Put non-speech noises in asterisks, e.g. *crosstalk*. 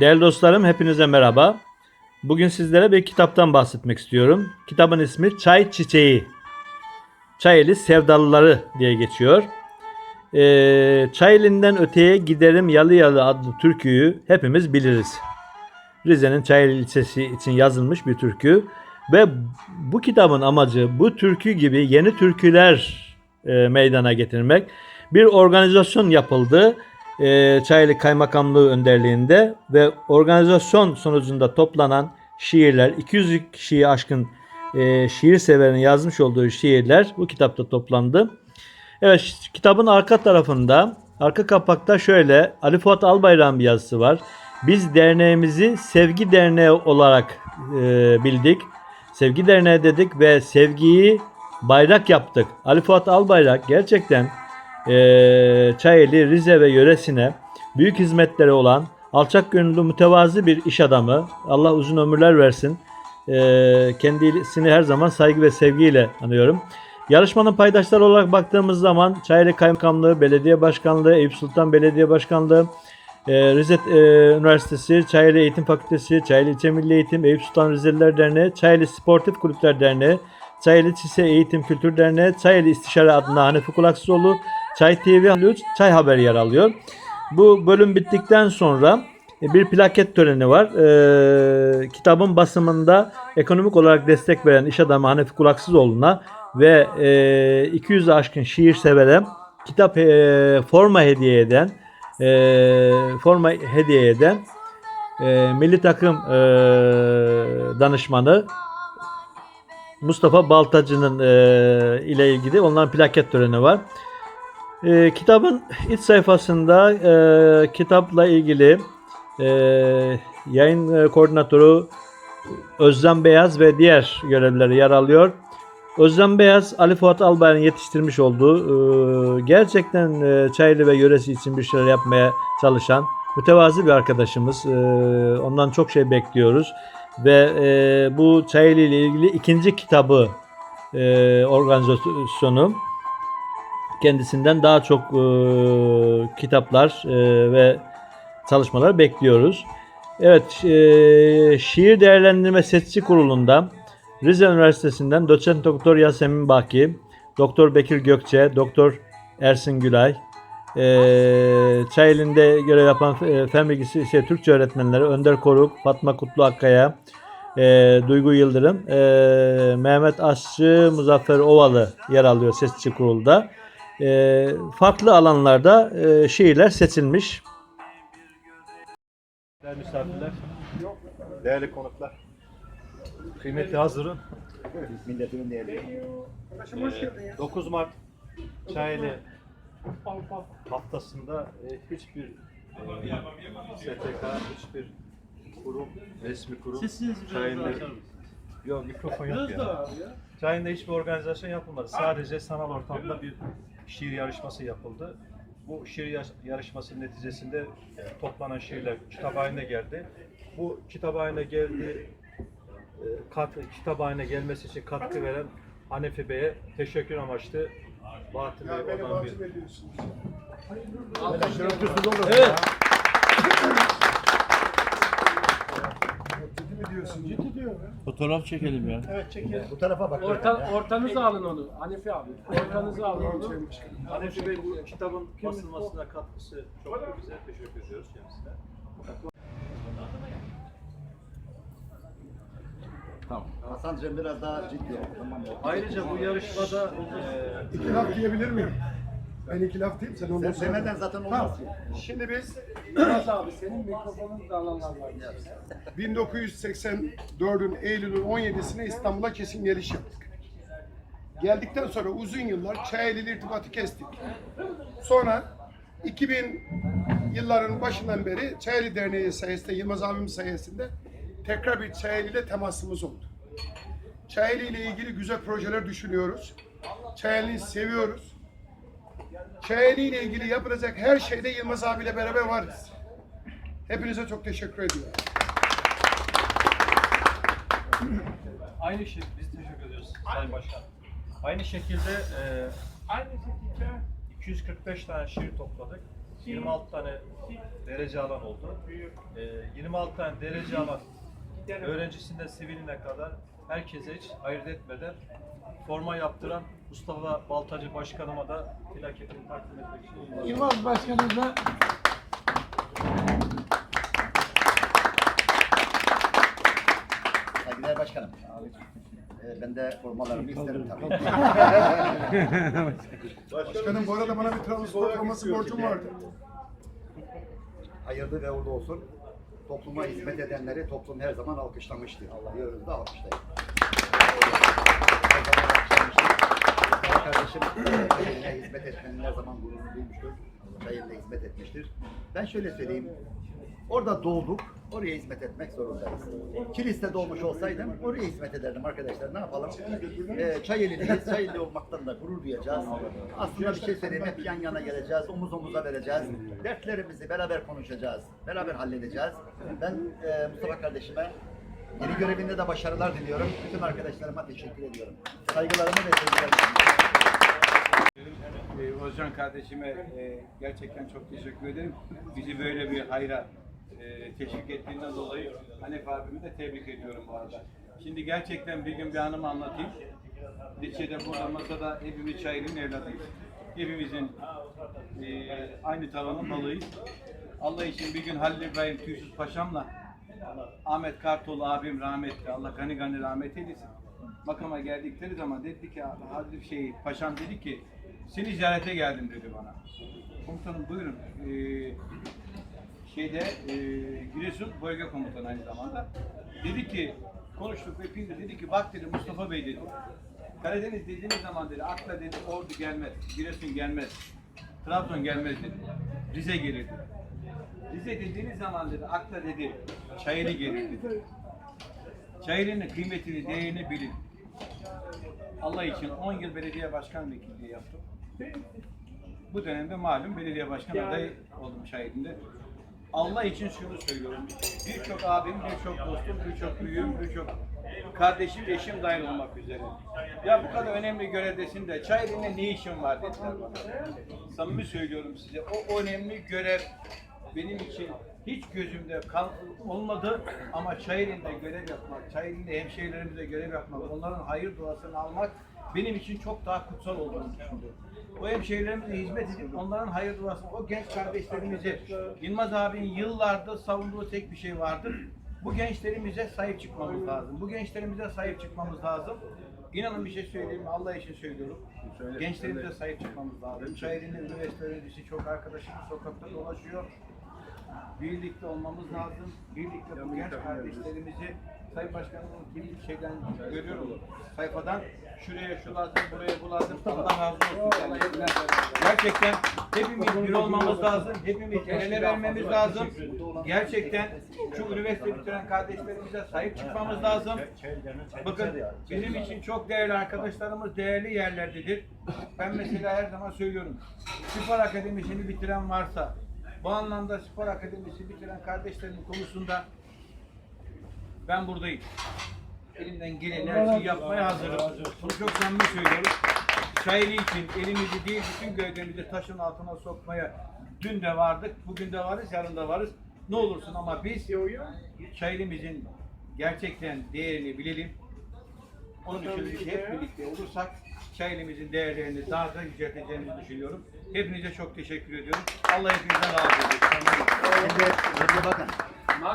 Değerli dostlarım hepinize merhaba. Bugün sizlere bir kitaptan bahsetmek istiyorum. Kitabın ismi Çay Çiçeği. Çayeli Sevdalıları diye geçiyor. Ee, Çayeli'nden öteye giderim yalı yalı adlı türküyü hepimiz biliriz. Rize'nin Çayeli ilçesi için yazılmış bir türkü. Ve bu kitabın amacı bu türkü gibi yeni türküler e, meydana getirmek. Bir organizasyon yapıldı e, Çayeli Kaymakamlığı önderliğinde ve organizasyon sonucunda toplanan şiirler 200 kişiyi aşkın e, şiir severin yazmış olduğu şiirler bu kitapta toplandı. Evet kitabın arka tarafında arka kapakta şöyle Ali Fuat Albayrak'ın bir yazısı var. Biz derneğimizi Sevgi Derneği olarak e, bildik. Sevgi Derneği dedik ve sevgiyi bayrak yaptık. Ali Fuat Albayrak gerçekten eee Çayeli, Rize ve yöresine büyük hizmetleri olan alçak gönüllü mütevazi bir iş adamı. Allah uzun ömürler versin. Eee, kendisini her zaman saygı ve sevgiyle anıyorum. Yarışmanın paydaşları olarak baktığımız zaman Çayeli Kaymakamlığı, Belediye Başkanlığı, Eyüp Sultan Belediye Başkanlığı, eee, Rize eee, Üniversitesi, Çayeli Eğitim Fakültesi, Çayeli İlçe Milli Eğitim, Eyüp Sultan Rizeliler Derneği, Çayeli Sportif Kulüpler Derneği, Çayeli Çise Eğitim Kültür Derneği, Çayeli İstişare adına Hanefi Kulaksızoğlu, Çay TV, 3 Çay Haber yer alıyor. Bu bölüm bittikten sonra e, bir plaket töreni var. Ee, kitabın basımında ekonomik olarak destek veren iş adamı Hanefi Kulaksızoğlu'na ve e, 200'e aşkın şiir severe kitap e, forma hediye eden e, forma hediye eden e, milli takım e, danışmanı Mustafa Baltacı'nın e, ile ilgili onların plaket töreni var. E, kitabın iç sayfasında e, kitapla ilgili e, yayın e, koordinatörü Özlem Beyaz ve diğer görevlileri yer alıyor. Özlem Beyaz, Ali Fuat Albayrak'ın yetiştirmiş olduğu e, gerçekten e, Çaylı ve yöresi için bir şeyler yapmaya çalışan mütevazi bir arkadaşımız. E, ondan çok şey bekliyoruz. Ve e, bu Çayeli ile ilgili ikinci kitabı e, organizasyonu kendisinden daha çok e, kitaplar e, ve çalışmalar bekliyoruz. Evet, e, Şiir Değerlendirme Seçici Kurulu'nda Rize Üniversitesi'nden doçent doktor Yasemin Baki, doktor Bekir Gökçe, doktor Ersin Gülay, e, Çayeli'nde görev yapan e, fen bilgisi şey, Türkçe öğretmenleri Önder Koruk, Fatma Kutlu Akkaya, e, Duygu Yıldırım, e, Mehmet Aşçı, Muzaffer Ovalı yer alıyor seçici kurulda. E, farklı alanlarda e, şiirler seçilmiş. Değerli misafirler, değerli konuklar, kıymetli hazırın. Milletimin değerli. 9 Mart Çayeli haftasında e, hiçbir e, STK, hiçbir kurum, resmi kurum Çayeli'de yok mikrofon yok ya. Çayeli'de hiçbir organizasyon yapılmadı. Sadece sanal ortamda bir şiir yarışması yapıldı. Bu şiir yar- yarışması neticesinde e, toplanan şiirler kitap haline geldi. Bu kitap haline geldi e, kat, kitap haline gelmesi için katkı veren Hanefi Bey'e teşekkür amaçlı Bahattin Bey oradan bir Evet. Fotoğraf çekelim ya. Bu tarafa bak. Orta, ortanıza alın onu Hanifi abi. Ortanıza alın onu. Hanefi Bey bu kitabın basılmasına katkısı çok büyük bize teşekkür ediyoruz kendisine. Hasan'cığım biraz daha ciddi ol. Tamam? Ayrıca bu yarışmada e, İki laf diyebilir miyim? Ben iki laf diyeyim, sen Sen ondan demeden zaten olmaz. Şimdi biz Yılmaz abi senin mikrofonun da alanlar var. 1984'ün Eylül'ün 17'sine İstanbul'a kesin geliş yaptık. Geldikten sonra uzun yıllar Çayeli ile irtibatı kestik. Sonra 2000 yılların başından beri Çayeli Derneği sayesinde, Yılmaz abim sayesinde tekrar bir Çayeli ile temasımız oldu. Çayeli ile ilgili güzel projeler düşünüyoruz. Çayeli'yi seviyoruz. Çayeli ile ilgili yapılacak her şeyde Yılmaz abiyle beraber varız. Hepinize çok teşekkür ediyorum. aynı şey biz teşekkür ediyoruz Sayın Başkan. Aynı şekilde e, aynı şekilde 245 tane şiir topladık. 26 tane derece alan oldu. Ee, 26 tane derece alan öğrencisinden siviline kadar herkese hiç ayırt etmeden forma yaptıran Mustafa Baltacı Başkanıma da plaketini takdim etmek istiyorum. Yılmaz Başkanımıza Saygıdeğer başkanım. Ee, ben de formalarımı isterim tabii. *laughs* Başkanım bu arada bana bir Trabzonspor forması borcum vardı. Hayırlı ve uğurlu olsun. Topluma hizmet edenleri toplum her zaman alkışlamıştır. Diyoruz da alkışlayın. Her zaman alkışlamıştır. Mustafa Kardeşim hizmet etmenin her zaman gururunu duymuştur. Çayırına hizmet etmiştir. Ben şöyle söyleyeyim. Orada doğduk, oraya hizmet etmek zorundayız. Kilis'te doğmuş olsaydım oraya hizmet ederdim arkadaşlar. Ne yapalım? Ee, Çayeli'liyiz, Çayeli olmaktan da gurur duyacağız. Aslında bir şey söyleyeyim, hep yan yana geleceğiz, omuz omuza vereceğiz. Dertlerimizi beraber konuşacağız, beraber halledeceğiz. Ben e, Mustafa kardeşime yeni görevinde de başarılar diliyorum. Bütün arkadaşlarıma teşekkür ediyorum. Saygılarımı ve sevgilerimi. Ee, Özcan kardeşime e, gerçekten çok teşekkür ederim. Bizi böyle bir hayra e, teşvik ettiğinden dolayı Hanif abimi de tebrik ediyorum bu arada. Şimdi gerçekten bir gün bir anımı anlatayım. Liçede burada masada hepimiz şairin evladıyız. Hepimizin e, aynı tavanın balığıyız. Allah için bir gün Halil İbrahim Tüysüz Paşam'la Ahmet Kartoğlu abim rahmetli, Allah gani gani rahmet eylesin. Makama geldikleri zaman dedi ki Halil şey paşam dedi ki seni ziyarete geldim dedi bana. Komutanım buyurun. Ee, şeyde e, Giresun bölge komutanı aynı zamanda. Dedi ki konuştuk ve pindi dedi ki bak dedi Mustafa Bey dedi. Karadeniz dediğiniz zaman dedi akla dedi Ordu gelmez, Giresun gelmez, Trabzon gelmez dedi. Rize gelir. Rize dediğiniz zaman dedi akla dedi Çayeli gelir dedi. Çayeli'nin kıymetini, değerini bilin. Allah için 10 yıl belediye başkan vekilliği yaptım. Bu dönemde malum belediye başkan adayı oldum şahidinde. Allah için şunu söylüyorum. Birçok abim, birçok dostum, birçok büyüğüm, birçok kardeşim, eşim dahil olmak üzere. Ya bu kadar önemli görevdesin de Çayeli'nde ne işin var dediler bana. Samimi söylüyorum size. O, o önemli görev benim için hiç gözümde kal olmadı ama Çayeli'nde görev yapmak, Çayeli'nde hemşehrilerimize görev yapmak, onların hayır duasını almak benim için çok daha kutsal olduğunu düşünüyorum. O hemşehrilerimize hizmet edip onların hayır duasını, o genç kardeşlerimize, Yılmaz abinin yıllardır savunduğu tek bir şey vardır. Bu gençlerimize sahip çıkmamız lazım. Bu gençlerimize sahip çıkmamız lazım. İnanın bir şey söyleyeyim? Allah için söylüyorum. Gençlerimize sahip çıkmamız lazım. Çayeli'nin üniversite öğrencisi çok arkadaşımız sokakta dolaşıyor. Birlikte olmamız lazım. Birlikte bu genç kardeşlerimizi Sayın Başkanımın kim şeyden görüyorum. Sayfadan şuraya şu lazım, buraya bu lazım. Allah razı olsun. kendilerinden. Gerçekten hepimiz bir olmamız lazım. Hepimiz el ele vermemiz lazım. Gerçekten şu üniversite bitiren kardeşlerimize sahip çıkmamız lazım. Bakın benim için çok değerli arkadaşlarımız değerli yerlerdedir. Ben mesela her zaman söylüyorum. Spor akademisini bitiren varsa bu anlamda spor akademisi bitiren kardeşlerim konusunda ben buradayım. Elimden gelen her şeyi yapmaya hazırım. Bunu çok samimi söylüyorum. Şairi için elimizi değil bütün gövdemizi taşın altına sokmaya dün de vardık, bugün de varız, yarın da varız. Ne olursun ama biz şairimizin gerçekten değerini bilelim. Onun için biz hep birlikte olursak şairimizin değerlerini daha da yücelteceğimizi düşünüyorum. Hepinize çok teşekkür ediyorum. Allah hepinizden razı olsun. Şimdi bakın,